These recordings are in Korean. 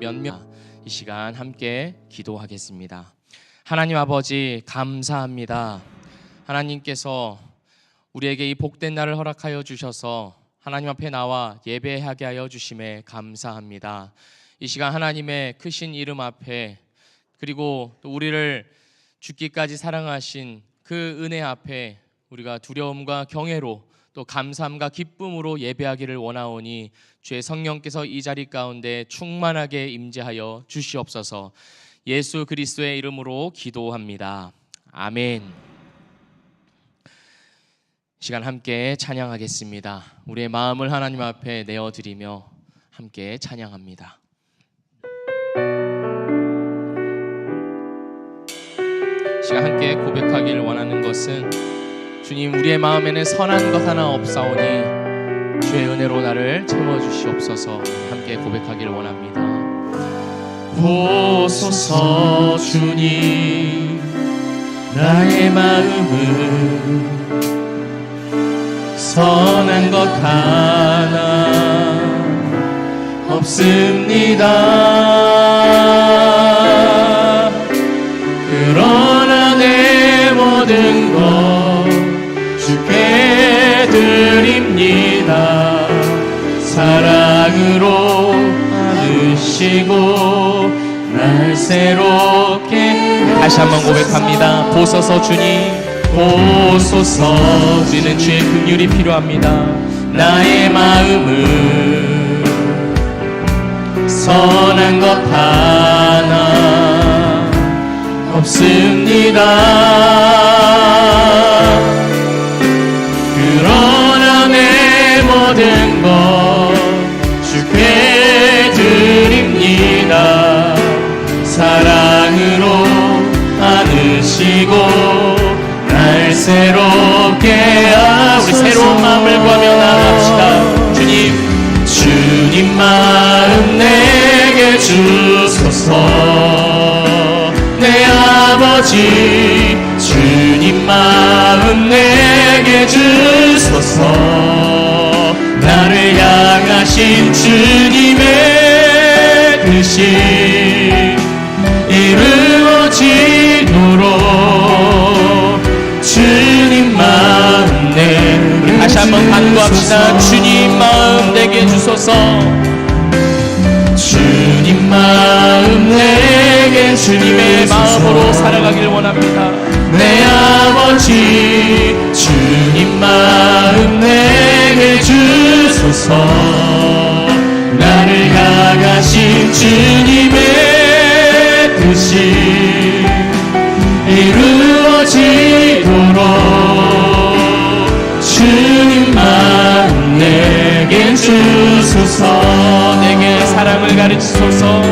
몇몇 이 시간 함께 기도하겠습니다. 하나님 아버지 감사합니다. 하나님께서 우리에게 이 복된 날을 허락하여 주셔서 하나님 앞에 나와 예배하게 하여 주심에 감사합니다. 이 시간 하나님의 크신 이름 앞에 그리고 또 우리를 죽기까지 사랑하신 그 은혜 앞에 우리가 두려움과 경외로 또 감사함과 기쁨으로 예배하기를 원하오니 주의 성령께서 이 자리 가운데 충만하게 임재하여 주시옵소서. 예수 그리스도의 이름으로 기도합니다. 아멘. 시간 함께 찬양하겠습니다. 우리의 마음을 하나님 앞에 내어 드리며 함께 찬양합니다. 시간 함께 고백하기를 원하는 것은 주님 우리의 마음에는 선한 것 하나 없사오니 주의 은혜로 나를 채워 주시옵소서 함께 고백하기를 원합니다. 보소서 주님 나의 마음은 선한 것 하나 없습니다. 안으시고 날 새롭게 다시 한번 고백합니다. 보소서 주님 보소서 우리는 주의 긍휼이 필요합니다. 나의 마음은 선한 것 하나 없습니다. 그러나 내 모든 것 안으시고 날 새롭게 하 우리 새로운 마음을 구하며 나갑시다. 주님, 주님 마음 내게 주소서. 내 아버지, 주님 마음 내게 주소서. 나를 향하신 주 간구합시다. 주님 마음 내게 주소서. 주님 마음 내게 주님의 마음으로 살아가길 원합니다. 내 아버지 주님 마음 내게 주소서. 나를 향하신 주님의 뜻이 주소서 내게 사랑을 가르치소서.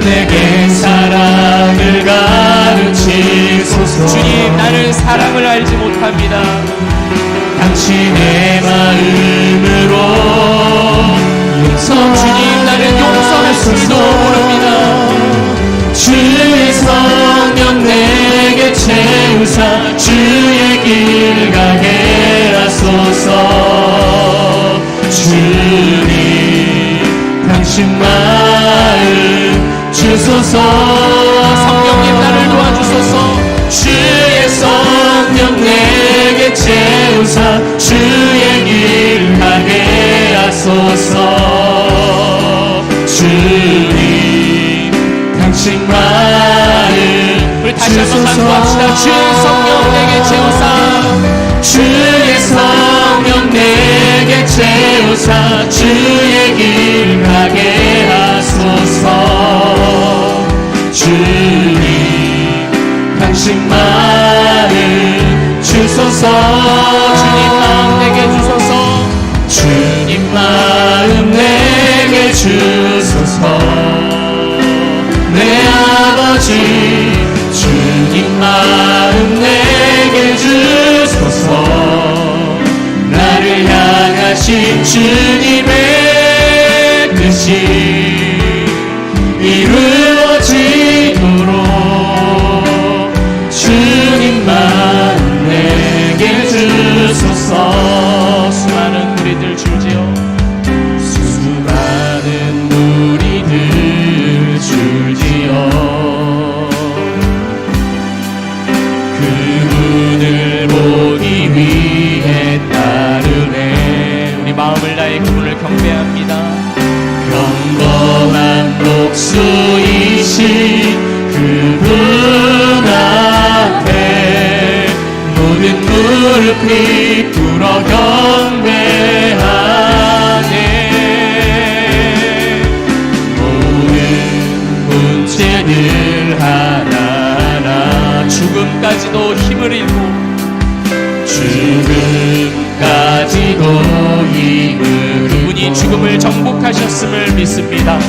내게 사랑을 가르치소서. 주님 나는 사랑을 알지 못합니다. 당신의 마음으로 용서 주님 나는 용서할 줄도 모릅니다. 주의 성령 내게 채우사 주의 길 가게 하소서 주님 당신 마음 주소서. 성령님 나를 도와주소서. 주의 성령 내게 채우사 주의 길 가게 하소서. 주님 당신 마음 우리 다시 한번 간구합시다. 주의 성령 내게 채우사. 성령 내게 채우사 주의 길 가게 하소서. 주님 당신 마음 주소서. 주님 마음 내게 주소서. 주님 마음 내게 주소서. 내 아버지 주님 마음 내게 주소서 신 주님의 문제들 하나하나 죽음까지도 힘을 잃고 죽음까지도 힘을 그분이 죽음을 정복하셨음을 믿습니다.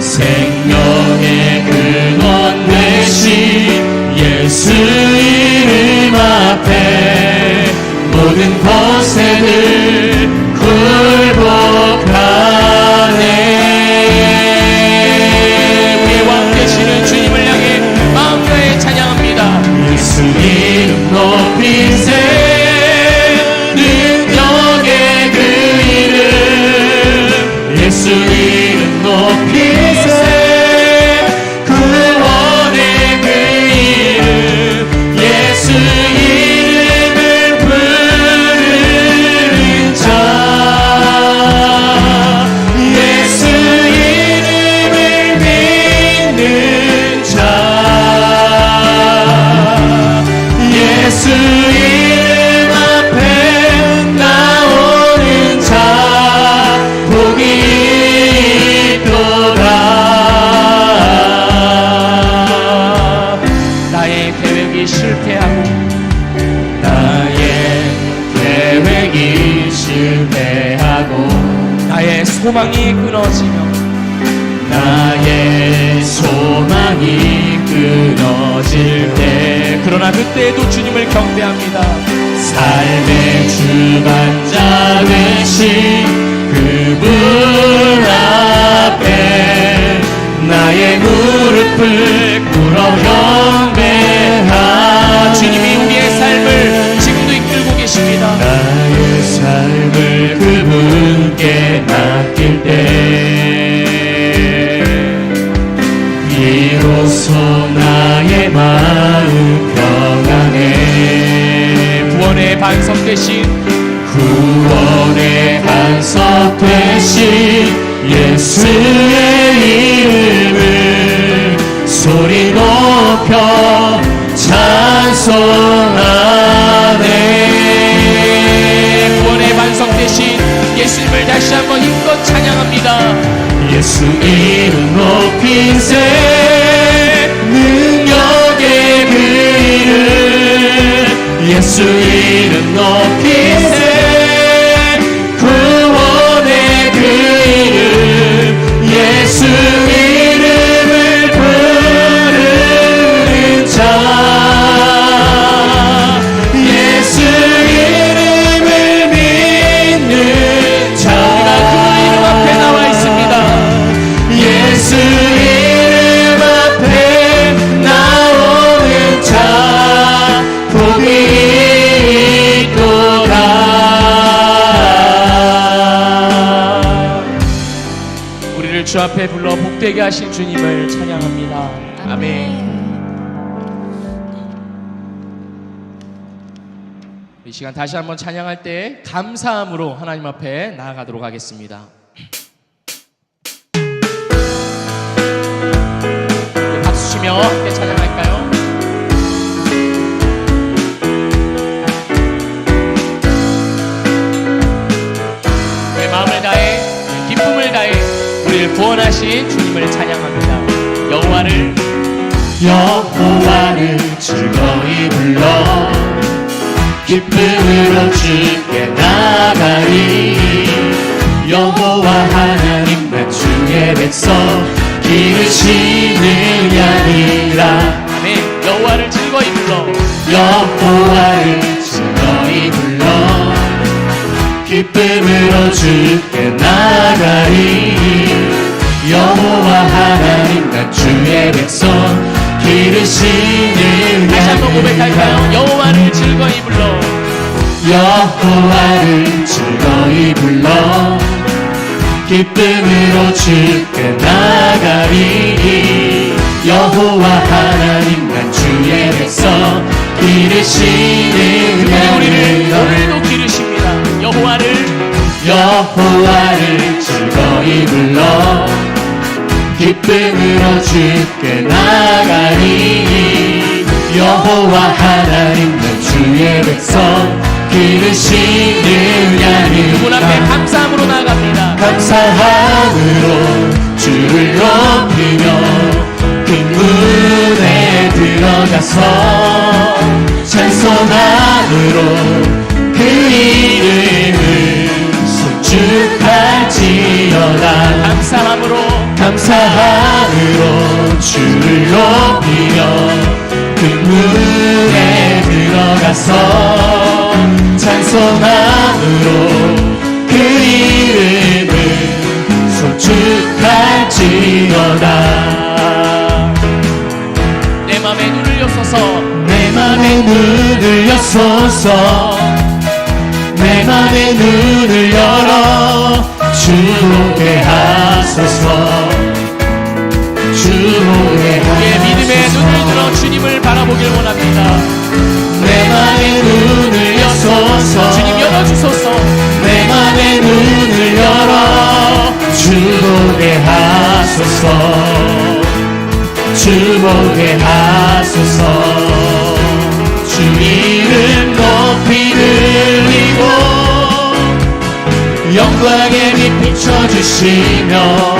생명의 근원 되신 예수 이름 앞에 모든 권세들 끊어질 때 그러나 그때에도 주님을 경배합니다. 삶의 주관자 되신 그분 앞에 나의 무릎을 꿇어 경배하 주님이 우리의 삶을 지금도 이끌고 계십니다. 나의 삶을 그분께 맡길 반석 대신. 구원의 반석 대신 예수의 이름을 소리 높여 찬송하네. 구원의 반석 대신 예수님을 다시 한번 힘껏 찬양합니다. 예수 이름 높인 새 예수 이름 높인 주 앞에 불러 복되게 하신 주님을 찬양합니다 아멘 이 시간 다시 한번 찬양할 때 감사함으로 하나님 앞에 나아가도록 하겠습니다. 박수 치며 함께 찬양할까요? 구원하신 주님을 찬양합니다. 여호와를. 여호와를 즐거이 불러. 기쁨으로 주께 나가리. 여호와 하나님만 주의 백성 기르시느냐니라. 아멘. 여호와를 즐거이 불러. 여호와를 즐거이 불러. 기쁨으로 주께 나가리 여호와 하나님과 주의 백성 기르시는 다시 한번 고백할까요? 여호와를 즐거이 불러 여호와를 즐거이 불러 기쁨으로 주께 나가리 여호와 하나님과 주의 백성 기르시는 그분이 우리를 오늘도 기르십니다. 여호와를 여호와를 즐거이 불러 기쁨으로 주께 나가리 여호와 하나님 난 주의 백성 기르시는 그분 앞에 감사함으로 나갑니다. 감사함으로 주를 높이며 그 문에 들어가서 찬송함으로 그 이름을 송축할지어다. 감사함으로 감사함으로 주를 높이며 그 문에 들어가서 찬송함으로 그 이름을 송축할지어다. 내 맘에 눈을 여서서. 내 맘에 눈을 여소서. 내 맘에 눈을 열어 주보게 하소서. 주보게 우리의 믿음의 눈을 들어 하소서 주님을 바라보길 원합니다. 내 맘에 눈을 여소서. 주님 열어주소서. 내 맘에 눈을 열어. 주보게 하소서. 주보게 하소서. 주 이름 높이 들리고 영광의 빛 비춰주시며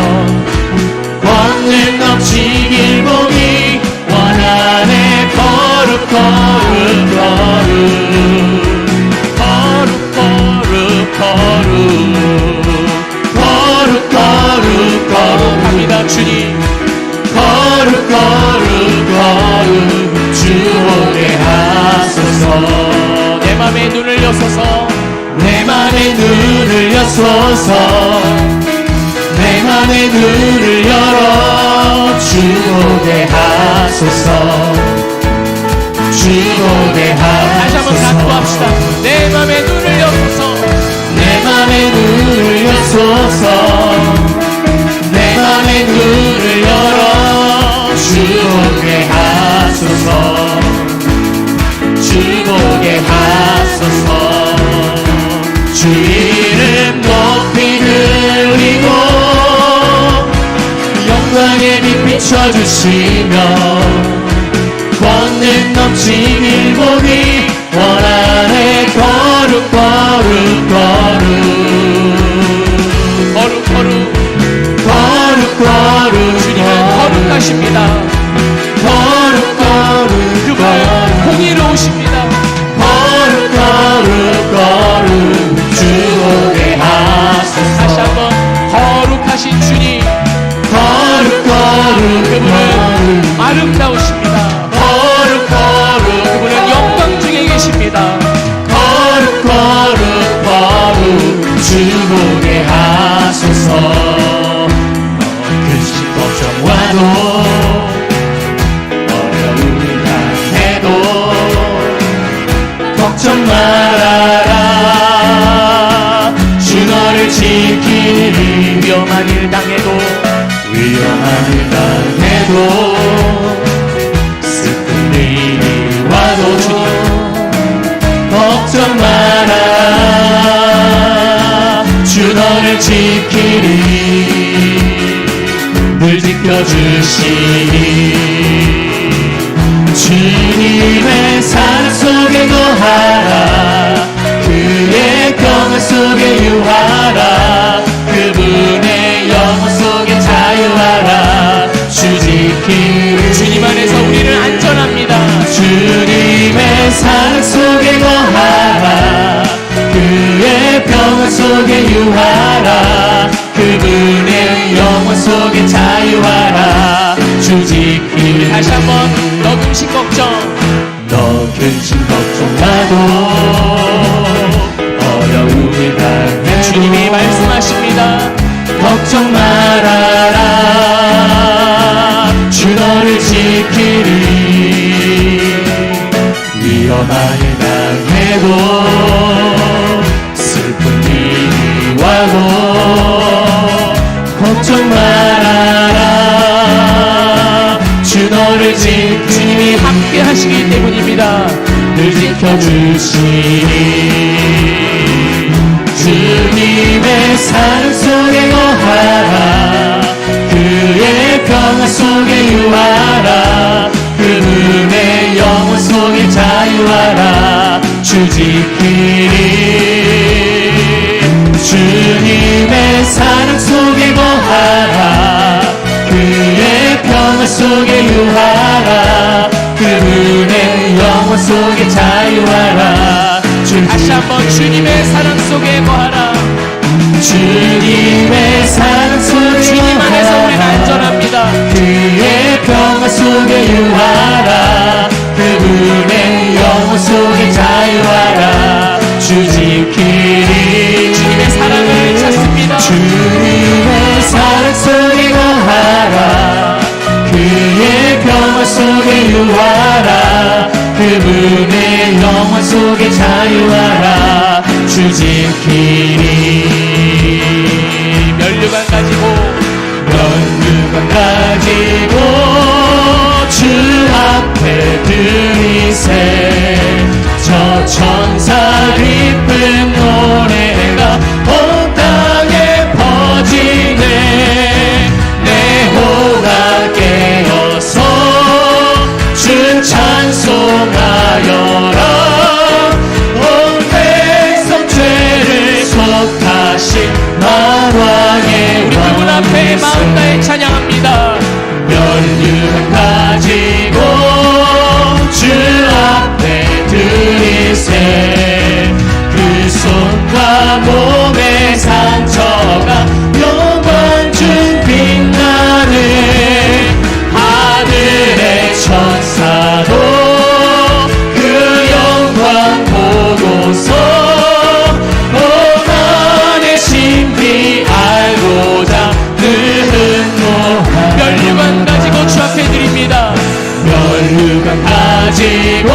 권능 넘치 여소서 내 맘에 눈을 열어 주오게 하소서. 주오게 다시 한번. 하소서 내 맘에 눈을 여서서. 내 맘에 눈을 여소서. 내 맘에 눈을 열어 주오게 하소서 주시며 권능 넘치길 보니 원한의 거룩 거룩 거룩. 거룩 거룩. 거룩 거룩. 주님은 거룩하십니다. baby. 속에 유하라. 그분의 영혼 속에 자유하라. 주 지키리. 주님 안에서 우리는 안전합니다. 주님의 사랑 속에 거하라. 그의 평화 속에 유하라. 그분의 영혼 속에 자유하라. 주 지키리. 다시 한번 너 근심 걱정. 너 근심 걱정 마도 주님이 말씀하십니다. 걱정 말아라. 주 너를 지키리. 위험한 일 당해도 슬픈 일이 와도 걱정 말아라. 주 너를 지 주님이 함께 하시기 때문입니다. 늘 지켜주시니 속에 유하라. 그분의 영혼 속에 자유하라. 주 지키리. 주님의 사랑 속에 거하라. 그의 평화 속에 유하라. 그분의 영혼 속에 자유하라. 주 다시 한번 주님의 사랑 속에 거하라. 주님 속에 자유하라. 주 지키리 주님의 사랑을 찾습니다. 주님의 사랑 속에 거하라. 그의 평화 속에 유하라. 그분의 영혼 속에 자유하라. 주 지키리 면류관 가지고 면류관 가지고 앞에 들이세 저 천사 기쁜 노래 드립니다. 면류관 가지고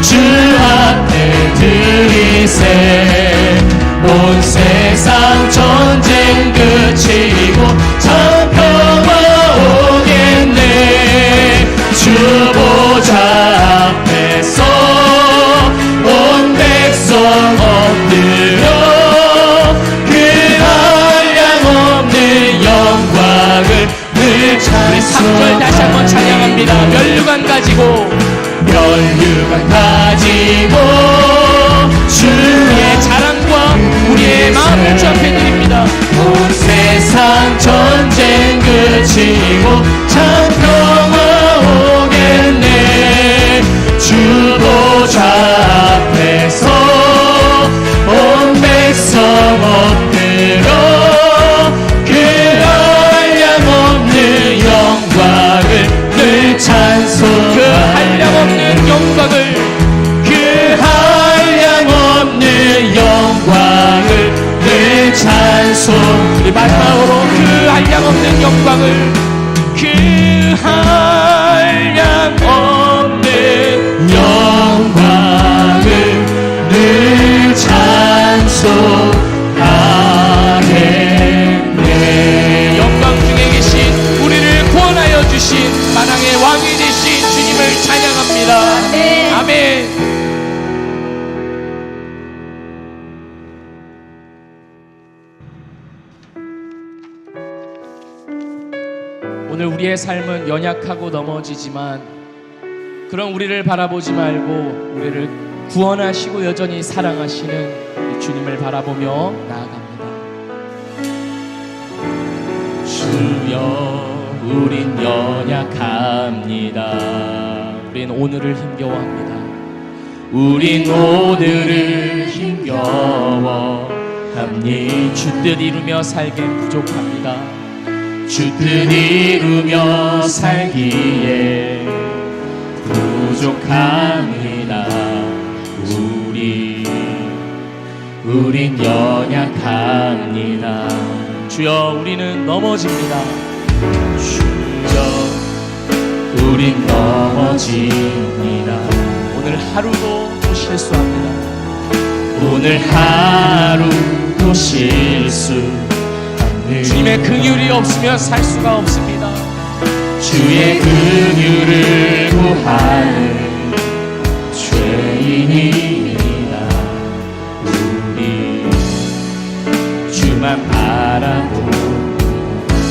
주 앞에 들이세. 온 세상 전쟁 그치고 우리 3절 다시 한번 찬양합니다. 면류관 가지고. 면류관 가지고 주의 자랑과 우리의 마음을 주 앞에 드립니다. 온 세상 전쟁 그치고 참 평 아멘 오늘 우리의 삶은 연약하고 넘어지지만 그런 우리를 바라보지 말고 우리를 구원하시고 여전히 사랑하시는 이 주님을 바라보며 나아갑니다. 주여 우린 연약합니다. 우린 오늘을 힘겨워합니다. 우린 오늘을 힘겨워 합니다. 주뜻 이루며 살기엔 부족합니다. 주뜻 이루며 살기에 부족합니다. 우리 우린 연약합니다. 주여 우리는 넘어집니다. 주여 우린 넘어집니다. 오늘 하루도 또 실수합니다. 오늘 하루도 실수합니다. 주님의 긍휼이 없으면 살 수가 없습니다. 주의 긍휼을 구하는 죄인이다. 우리 주만 바라보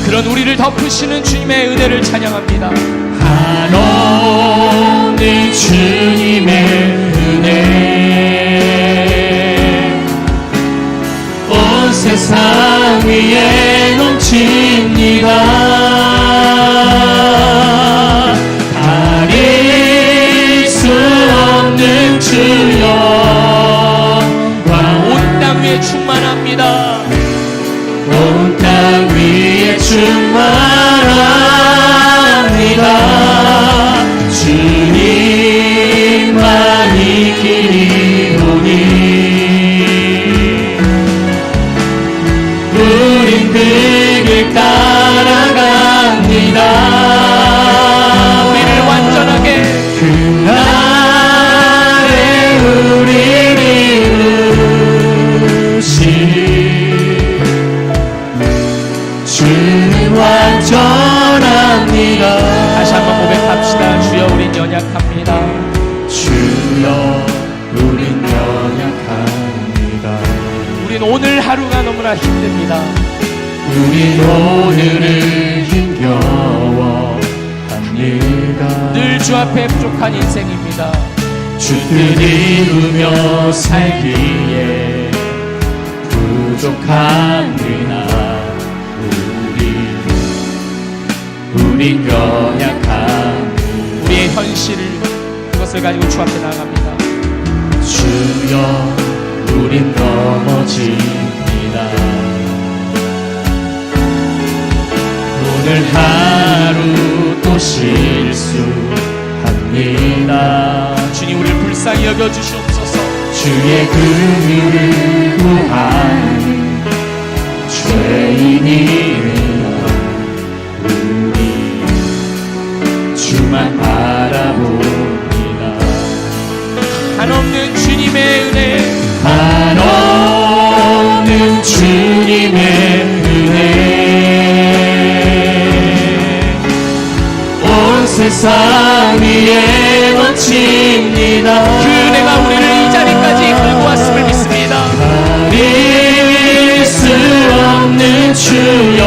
그런 우리를 덮으시는 주님의 은혜를 찬양합니다. 한없는 주님의 온 세상 위에 넘칩니다 오늘 하루가 너무나 힘듭니다. 우린 오늘을 힘겨워합니다 늘 주 앞에 부족한 인생입니다. 주를 이루며 살기에 부족합니다 우리 우린 연약합니다 우리의 현실을 그것을 가지고 주 앞에 나아갑니다. 주여 우린 넘어집니다. 오늘 하루 또 실수합니다. 주님 우리를 불쌍히 여겨 주시옵소서. 주의 그늘을 구하는 죄인이라. 우리 주만 바라봅니다. 한없는 주님의 은혜 주님의 은혜. 온 세상 위에 넘칩니다. 그 은혜가 우리를 이 자리까지 끌고 왔음을 믿습니다. 가릴 수 없는 주영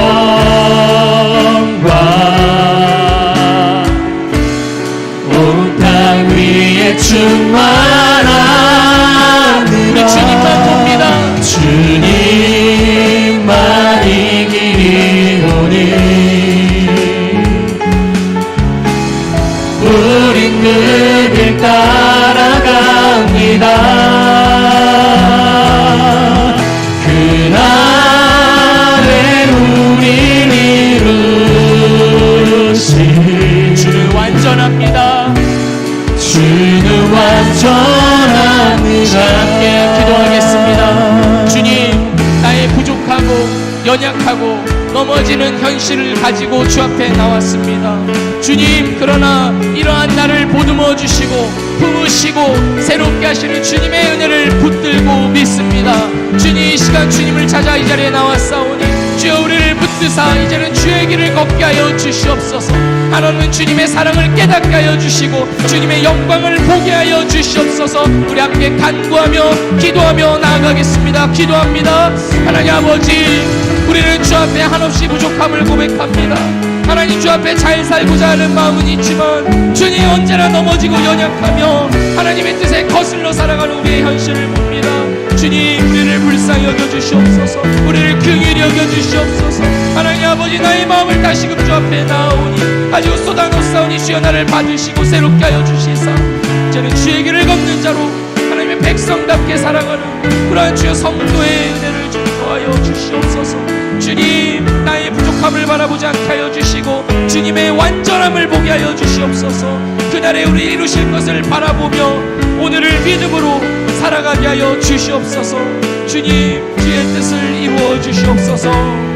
주님, 그러나 이러한 나를 보듬어 주시고 품으시고 새롭게 하시는 주님의 은혜를 붙들고 믿습니다. 주님, 이 시간 주님을 찾아 이 자리에 나왔사오니 주여 우리를 붙드사 이제는 주의 길을 걷게 하여 주시옵소서. 하나님은 주님의 사랑을 깨닫게 하여 주시고 주님의 영광을 보게 하여 주시옵소서. 우리 함께 간구하며 기도하며 나아가겠습니다. 기도합니다. 하나님 아버지, 우리는 주 앞에 한없이 부족함을 고백합니다. 하나님 주 앞에 잘 살고자 하는 마음은 있지만 주님 언제나 넘어지고 연약하며 하나님의 뜻에 거슬러 살아가는 우리의 현실을 봅니다. 주님 우리를 불쌍히 여겨 주시옵소서. 우리를 긍휼히 여겨 주시옵소서. 하나님 아버지 나의 마음을 다시금 주 앞에 나오니 가지고 쏟아놓사오니 주여 나를 받으시고 새롭게 하여 주시사 이제는 주의 길을 걷는 자로 하나님의 백성답게 살아가는 그러한 주여 성도의 은혜를 좀 더하여 주시옵소서. 주님 나의 부족함을 바라보지 않게 하여 주시고 주님의 완전함을 보게 하여 주시옵소서. 그날에 우리 이루실 것을 바라보며 오늘을 믿음으로 살아가게 하여 주시옵소서. 주님 주의 뜻을 이루어 주시옵소서